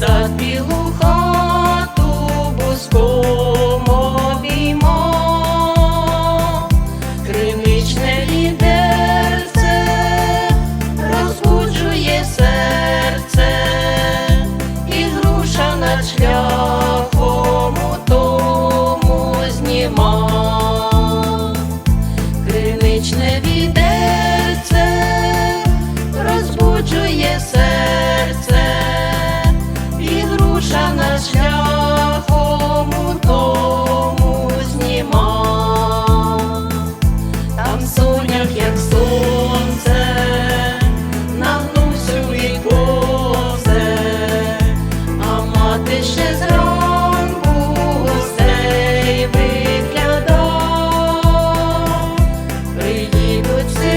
за білу хату боском обіймо, кримічне розбуджує серце, і груша шляхом тому зніма, криничне віде. красунях, як сонце, на гнусю і повзе, а мати ще зранку гостей виглядав, приїдуть.